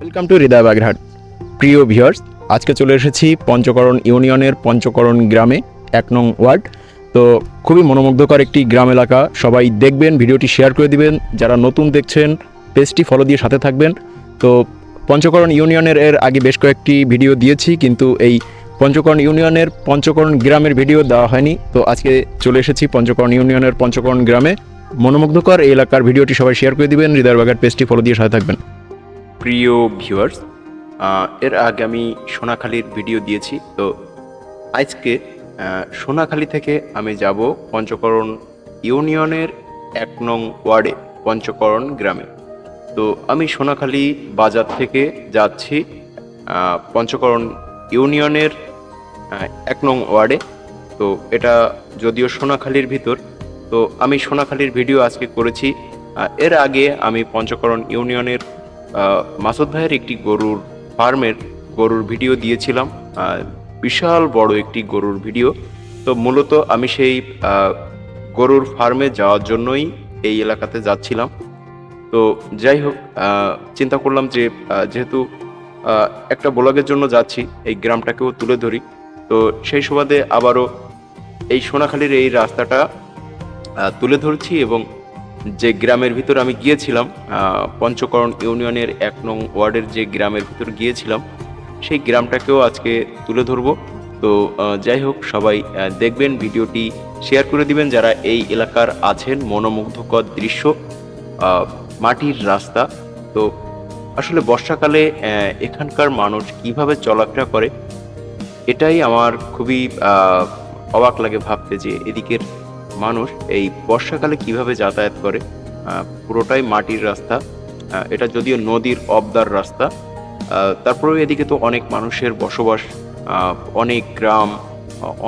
Welcome to হৃদয় বাগেরহাট প্রিয় viewers আজকে চলে এসেছি পঞ্চকরণ ইউনিয়নের পঞ্চকরণ গ্রামে, এক নং ওয়ার্ড। তো খুবই মনোমুগ্ধকর একটি গ্রাম এলাকা। সবাই দেখবেন, ভিডিওটি শেয়ার করে দিবেন। যারা নতুন দেখছেন পেজটি ফলো দিয়ে সাথে থাকবেন। তো পঞ্চকরণ ইউনিয়নের এর আগে বেশ কয়েকটি ভিডিও দিয়েছি, কিন্তু এই পঞ্চকরণ ইউনিয়নের পঞ্চকরণ গ্রামের ভিডিও দেওয়া হয়নি। তো আজকে চলে এসেছি পঞ্চকরণ ইউনিয়নের পঞ্চকরণ গ্রামে। মনোমুগ্ধকর এই এলাকার ভিডিওটি সবাই শেয়ার করে দিবেন। হৃদয় বাগার পেজটি ফলো দিয়ে সাথে থাকবেন। প্রিয় ভিউয়ার্স এর আগে আমি সোনাখালীর ভিডিও দিয়েছি, তো আজকে সোনাখালী থেকে আমি যাব পঞ্চকরণ ইউনিয়নের এক নং ওয়ার্ডে, পঞ্চকরণ গ্রামে। তো আমি সোনাখালী বাজার থেকে যাচ্ছি পঞ্চকরণ ইউনিয়নের এক নং ওয়ার্ডে। তো এটা যদিও সোনাখালীর ভিতর, তো আমি সোনাখালীর ভিডিও আজকে করেছি এর আগে আমি পঞ্চকরণ ইউনিয়নের মাসুদ ভাইয়ের একটি গরুর ফার্মের গরুর ভিডিও দিয়েছিলাম বিশাল বড় একটি গরুর ভিডিও। তো মূলত আমি সেই গরুর ফার্মে যাওয়ার জন্যই এই এলাকাতে যাচ্ছিলাম। তো যাই হোক চিন্তা করলাম যে যেহেতু একটা ব্লগের জন্য যাচ্ছি, এই গ্রামটাকেও তুলে ধরি। তো সেই সুবাদে আবারও এই সোনাখালীর এই রাস্তাটা তুলে ধরছি এবং যে গ্রামের ভিতর আমি গিয়েছিলাম পঞ্চকরণ ইউনিয়নের এক নং ওয়ার্ডের যে গ্রামের ভিতর গিয়েছিলাম, সেই গ্রামটাকেও আজকে তুলে ধরবো। তো যাই হোক, সবাই দেখবেন, ভিডিওটি শেয়ার করে দিবেন যারা এই এলাকার আছেন, মনোমুগ্ধকর দৃশ্য মাটির রাস্তা। তো, আসলে বর্ষাকালে এখানকার মানুষ কীভাবে চলাফেরা করে, এটাই আমার খুবই অবাক লাগে ভাবতে যে এদিকের মানুষ এই বর্ষাকালে কীভাবে যাতায়াত করে? পুরোটাই মাটির রাস্তা। এটা যদিও নদীর অবদার রাস্তা। তারপরেও এদিকে তো অনেক মানুষের বসবাস অনেক গ্রাম,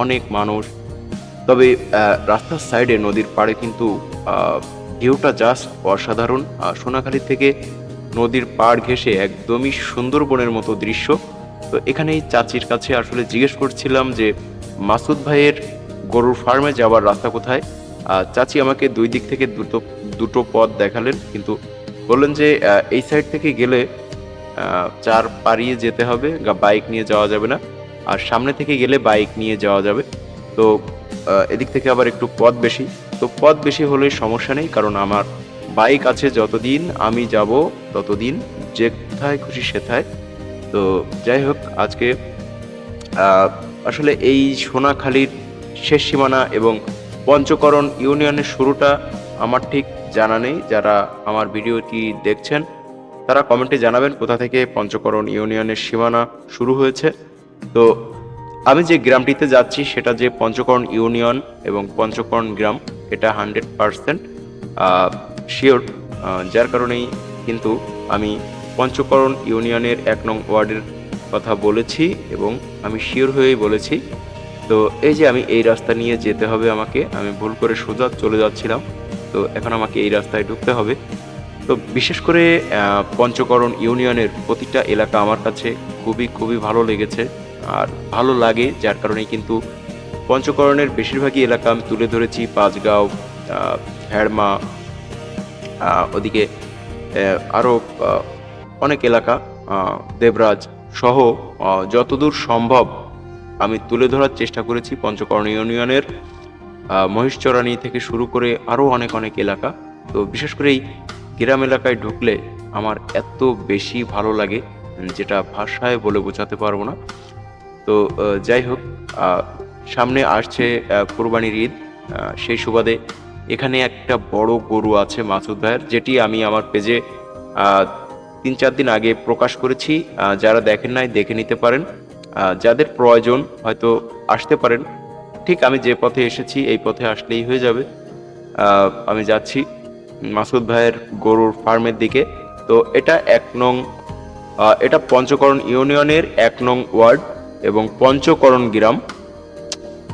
অনেক মানুষ। তবে রাস্তার সাইডে নদীর পাড়ে কিন্তু ভিউটা জাস্ট অসাধারণ। সোনাখালী থেকে নদীর পাড় ঘেঁষে একদমই সুন্দরবনের মতো দৃশ্য। তো এখানে এই চাচির কাছে আসলে জিজ্ঞেস করছিলাম যে, মাসুদ ভাইয়ের গরুর ফার্মে যাওয়ার রাস্তা কোথায়? চাচি আমাকে দুই দিক থেকে দুটো দুটো পথ দেখালেন, কিন্তু বললেন যে এই সাইড থেকে গেলে চার পাড়িয়ে যেতে হবে বাইক নিয়ে যাওয়া যাবে না। আর সামনে থেকে গেলে বাইক নিয়ে যাওয়া যাবে। তো এদিক থেকে আবার একটু পথ বেশি। তো পথ বেশি হলে সমস্যা নেই, কারণ আমার বাইক আছে যতদিন, আমি যাব ততদিন, যেথায় খুশি সেথায়। তো যাই হোক, আজকে আসলে এই সোনাখালীর শেষ সীমানা এবং পঞ্চকরণ ইউনিয়নের শুরুটা আমার ঠিক জানা নেই। যারা আমার ভিডিওটি দেখছেন, তারা কমেন্টে জানাবেন কোথা থেকে পঞ্চকরণ ইউনিয়নের সীমানা শুরু হয়েছে। তো আমি যে গ্রামটিতে যাচ্ছি, সেটা যে পঞ্চকরণ ইউনিয়ন এবং পঞ্চকরণ গ্রাম, এটা হান্ড্রেড পারসেন্ট শিওর। যার কারণেই কিন্তু আমি পঞ্চকরণ ইউনিয়নের এক নং ওয়ার্ডের কথা বলেছি এবং আমি শিওর হয়েই বলেছি। তো এই যে আমি এই রাস্তা নিয়ে যেতে হবে আমাকে আমি ভুল করে সোজা চলে যাচ্ছিলাম। তো এখন আমাকে এই রাস্তায় ঢুকতে হবে। তো বিশেষ করে পঞ্চকরণ ইউনিয়নের প্রতিটা এলাকা আমার কাছে খুবই খুবই ভালো লেগেছে আর ভালো লাগে যার কারণে কিন্তু পঞ্চকরণের বেশিরভাগই এলাকা আমি তুলে ধরেছি পাঁচগাঁও আহ, ভ্যাড়মা ওদিকে আরও অনেক এলাকা দেবরাজ সহ যতদূর সম্ভব আমি তুলে ধরার চেষ্টা করেছি পঞ্চকর্ণ ইউনিয়নের মহিষচরানি থেকে শুরু করে আরও অনেক অনেক এলাকা। তো বিশেষ করে এই গ্রাম এলাকায় ঢুকলে আমার এত বেশি ভালো লাগে, যেটা ভাষায় বলে বোঝাতে পারব না। তো যাই হোক সামনে আসছে কোরবানির ঈদ। সেই সুবাদে এখানে একটা বড় গরু আছে মাসুদ ভাইয়ের, যেটি আমি আমার পেজে তিন চার দিন আগে প্রকাশ করেছি। যারা দেখেন নাই, দেখে নিতে পারেন। যাদের প্রয়োজন হয়তো আসতে পারেন, ঠিক আমি যে পথে এসেছি এই পথে আসলেই হয়ে যাবে। আমি যাচ্ছি মাসুদ ভাইয়ের গরুর ফার্মের দিকে। তো এটা এক নং এটা পঞ্চকরণ ইউনিয়নের এক নং ওয়ার্ড এবং পঞ্চকরণ গ্রাম।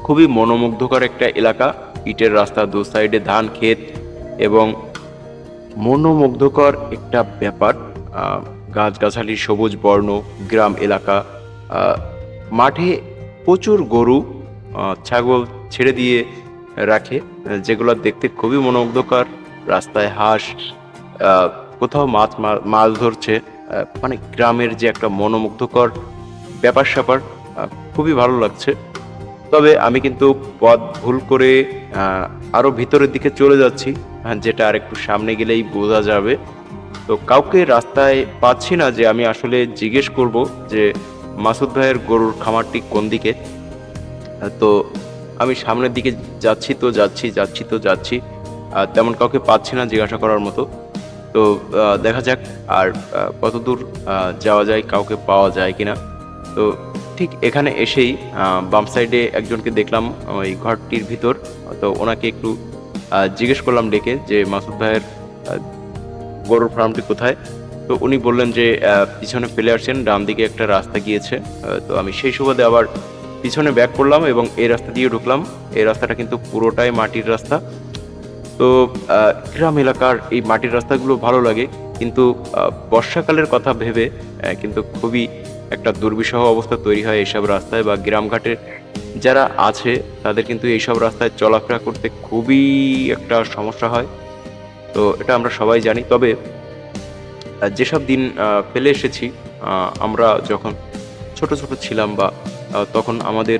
খুবই মনোমুগ্ধকর একটা এলাকা, ইটের রাস্তা দু সাইডে ধান, ক্ষেত এবং মনোমুগ্ধকর একটা ব্যাপার। গাছগাছালি, সবুজ বর্ণ, গ্রাম, এলাকা। মাঠে প্রচুর গরু ছাগল ছেড়ে দিয়ে রাখে, যেগুলো দেখতে খুবই মনোমুগ্ধকর। রাস্তায় হাঁস কোথাও মাছ মাছ ধরছে মানে গ্রামের যে একটা মনোমুগ্ধকর ব্যাপার স্যাপার খুবই ভালো লাগছে। তবে আমি কিন্তু পথ ভুল করে আরও ভিতরের দিকে চলে যাচ্ছি, যেটা আর একটু সামনে গেলেই বোঝা যাবে। তো কাউকে রাস্তায় পাচ্ছি না যে আমি আসলে জিজ্ঞেস করব যে মাসুদ ভাইয়ের গরুর খামারটি কোন দিকে? তো আমি সামনের দিকে যাচ্ছি তো যাচ্ছি যাচ্ছি তো যাচ্ছি। আর তেমন কাউকে পাচ্ছি না জিজ্ঞাসা করার মতো। তো দেখা যাক আর কত দূর যাওয়া যায়, কাউকে পাওয়া যায় কি না তো ঠিক এখানে এসেই বাম সাইডে একজনকে দেখলাম ওই ঘরটির ভিতর। তো ওনাকে একটু জিজ্ঞেস করলাম ডেকে যে, মাসুদ ভাইয়ের গরুর ফার্মটি কোথায়? তো উনি বললেন যে পিছনে ফেলে আসছেন, ডান দিকে একটা রাস্তা গিয়েছে। তো আমি সেই সুবাদে আবার পিছনে ব্যাক করলাম এবং এই রাস্তা দিয়ে ঢুকলাম। এই রাস্তাটা কিন্তু পুরোটাই মাটির রাস্তা। তো গ্রাম এলাকার এই মাটির রাস্তাগুলো ভালো লাগে, কিন্তু বর্ষাকালের কথা ভেবে কিন্তু খুবই একটা দুর্বিষহ অবস্থা তৈরি হয় এইসব রাস্তায় বা গ্রামঘাটে যারা আছে, তাদের কিন্তু এইসব রাস্তায় চলাফেরা করতে খুবই একটা সমস্যা হয়। তো এটা আমরা সবাই জানি। তবে যেসব দিন ফেলে এসেছি আমরা যখন ছোট ছোট ছিলাম বা তখন আমাদের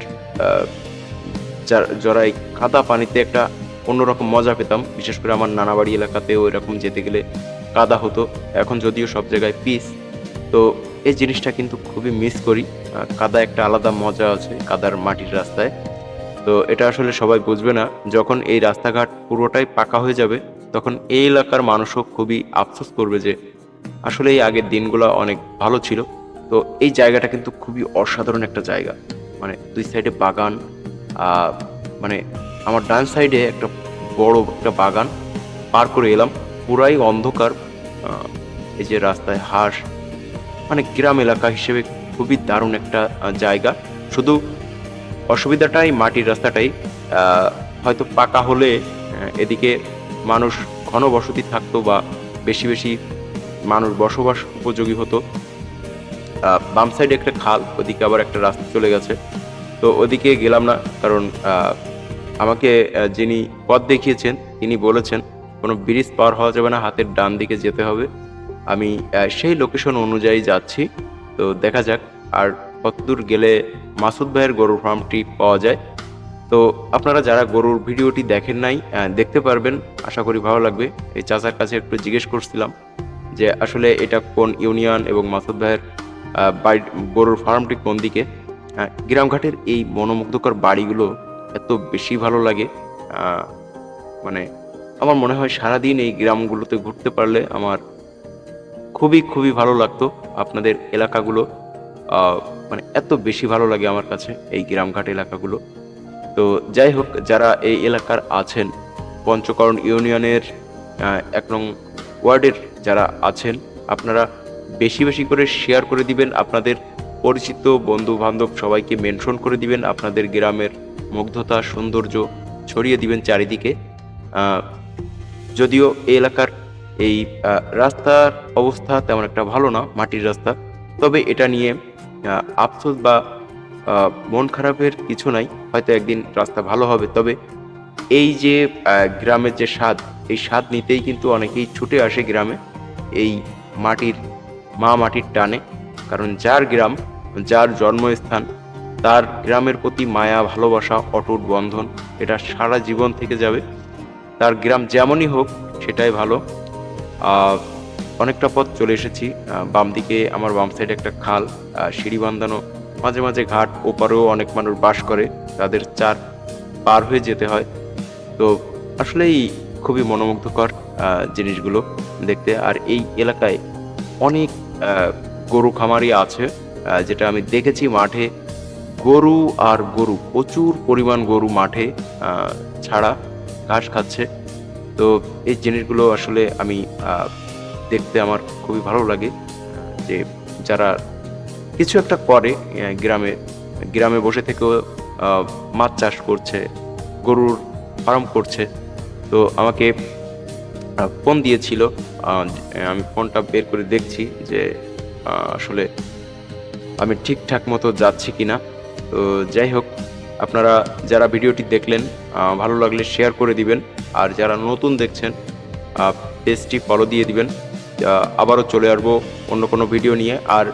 যার- এই কাদা পানিতে একটা অন্যরকম মজা পেতাম, বিশেষ করে আমার নানাবাড়ি এলাকাতেও এরকম যেতে গেলে কাদা হতো। এখন যদিও সব জায়গায় পিস, তো এই জিনিসটা কিন্তু খুবই মিস করি। কাদা একটা আলাদা মজা আছে, কাদার মাটির রাস্তায়। তো এটা আসলে সবাই বুঝবে না, যখন এই রাস্তাঘাট পুরোটাই পাকা হয়ে যাবে, তখন এই এলাকার মানুষও খুবই আফসোস করবে যে আসলে এই আগের দিনগুলো অনেক ভালো ছিল। তো এই জায়গাটা কিন্তু খুবই অসাধারণ একটা জায়গা। মানে দুই সাইডে বাগান মানে আমার ডান সাইডে একটা বড় একটা বাগান, পার করে এলাম। পুরাই অন্ধকার এই যে রাস্তায় হাঁস মানে গ্রাম এলাকা হিসেবে খুবই দারুণ একটা জায়গা। শুধু অসুবিধাটাই মাটির রাস্তাটাই হয়তো পাকা হলে এদিকে মানুষ ঘনবসতি থাকতো বা বেশি বেশি মানুষ বসবাস উপযোগী হতো। বাম সাইডে একটা খাল, ওদিকে আবার একটা রাস্তা চলে গেছে। তো ওদিকে গেলাম না, কারণ আমাকে যিনি পথ দেখিয়েছেন, তিনি বলেছেন, কোনো ব্রিজ পার হওয়া যাবে না, হাতের ডান দিকে যেতে হবে। আমি সেই লোকেশন অনুযায়ী যাচ্ছি। তো দেখা যাক, আর কতদূর গেলে মাসুদ ভাইয়ের গরুর ফার্মটি পাওয়া যায়। তো আপনারা যারা গরুর ভিডিওটি দেখেন নাই দেখতে পারবেন। আশা করি ভালো লাগবে। এই চাচার কাছে একটু জিজ্ঞেস করছিলাম। যে আসলে এটা কোন ইউনিয়ন এবং মাসুদ ভাইয়ের গরুর ফার্মটি কোন দিকে? গ্রামঘাটের এই মনোমুগ্ধকর বাড়িগুলো এত বেশি ভালো লাগে। মানে আমার মনে হয় সারাদিন এই গ্রামগুলোতে ঘুরতে পারলে আমার খুবই খুবই ভালো লাগতো আপনাদের এলাকাগুলো। মানে এত বেশি ভালো লাগে আমার কাছে এই গ্রামঘাট এলাকাগুলো। তো যাই হোক, যারা এই এলাকার আছেন, পঞ্চকরণ ইউনিয়নের এক নং ওয়ার্ডের যারা আছেন, আপনারা বেশি বেশি করে শেয়ার করে দিবেন আপনাদের পরিচিত বন্ধু বান্ধব সবাইকে মেনশন করে দিবেন, আপনাদের গ্রামের মুগ্ধতা, সৌন্দর্য ছড়িয়ে দিবেন চারিদিকে। যদিও এলাকার এই রাস্তার অবস্থা তেমন একটা ভালো না, মাটির রাস্তা। তবে এটা নিয়ে আফসোস বা মন খারাপের কিছু নাই, হয়তো একদিন রাস্তা ভালো হবে। তবে এই যে গ্রামের যে স্বাদ, এই স্বাদ নিতেই কিন্তু অনেকেই ছুটে আসে গ্রামে। এই মাটির, মা মাটির টানে। কারণ যার গ্রাম, যার জন্মস্থান, তার গ্রামের প্রতি মায়া, ভালোবাসা, অটুট বন্ধন, এটা সারা জীবন থেকে যাবে। তার গ্রাম যেমনই হোক, সেটাই ভালো। অনেকটা পথ চলে এসেছি। বাম দিকে আমার বাম সাইডে একটা খাল সিঁড়ি বান্ধানো মাঝে মাঝে ঘাট, ওপারেও অনেক মানুষ বাস করে। তাদের চার পার হয়ে যেতে হয়। তো আসলেই খুবই মনোমুগ্ধকর। জিনিসগুলো দেখতে। আর এই এলাকায় অনেক গরু খামারি আছে যেটা আমি দেখেছি মাঠে। গরু আর গরু, প্রচুর পরিমাণ গরু মাঠে ছাড়া ঘাস খাচ্ছে। তো এই জিনিসগুলো আসলে আমি দেখতে আমার খুবই ভালো লাগে যে যারা কিছু একটা করে গ্রামে গ্রামে বসে থেকেও মাছ চাষ করছে, গরুর ফার্ম করছে। তো আমাকে ফোন দিয়েছিল আমি ফোনটা বের করে দেখছি যে আসলে আমি ঠিকঠাক মতো যাচ্ছি কি না তো যাই হোক, আপনারা যারা ভিডিওটি দেখলেন ভালো লাগলে শেয়ার করে দিবেন। আর যারা নতুন দেখছেন পেজটি ফলো দিয়ে দিবেন। আবারও চলে আসব অন্য কোনো ভিডিও নিয়ে। আর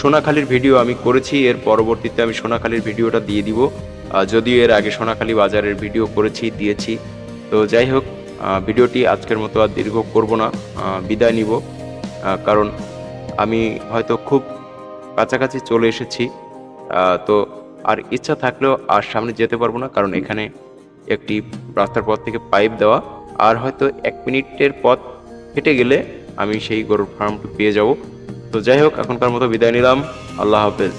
সোনাখালীর ভিডিও আমি করেছি, এর পরবর্তীতে আমি সোনাখালীর ভিডিওটা দিয়ে দিব। যদিও এর আগে সোনাখালী বাজারের ভিডিও করেছি, দিয়েছি। তো যাই হোক ভিডিওটি আজকের মতো আর দীর্ঘ করব না বিদায় নিব কারণ আমি হয়তো খুব কাছাকাছি চলে এসেছি তো আর ইচ্ছা থাকলেও আর সামনে যেতে পারব না, কারণ এখানে একটি রাস্তার পথ থেকে পাইপ দেওয়া, আর হয়তো এক মিনিটের পথ হেঁটে গেলে আমি সেই গরুর ফার্মটি পেয়ে যাব। তো যাই হোক, এখনকার মতো বিদায় নিলাম, আল্লাহ হাফেজ।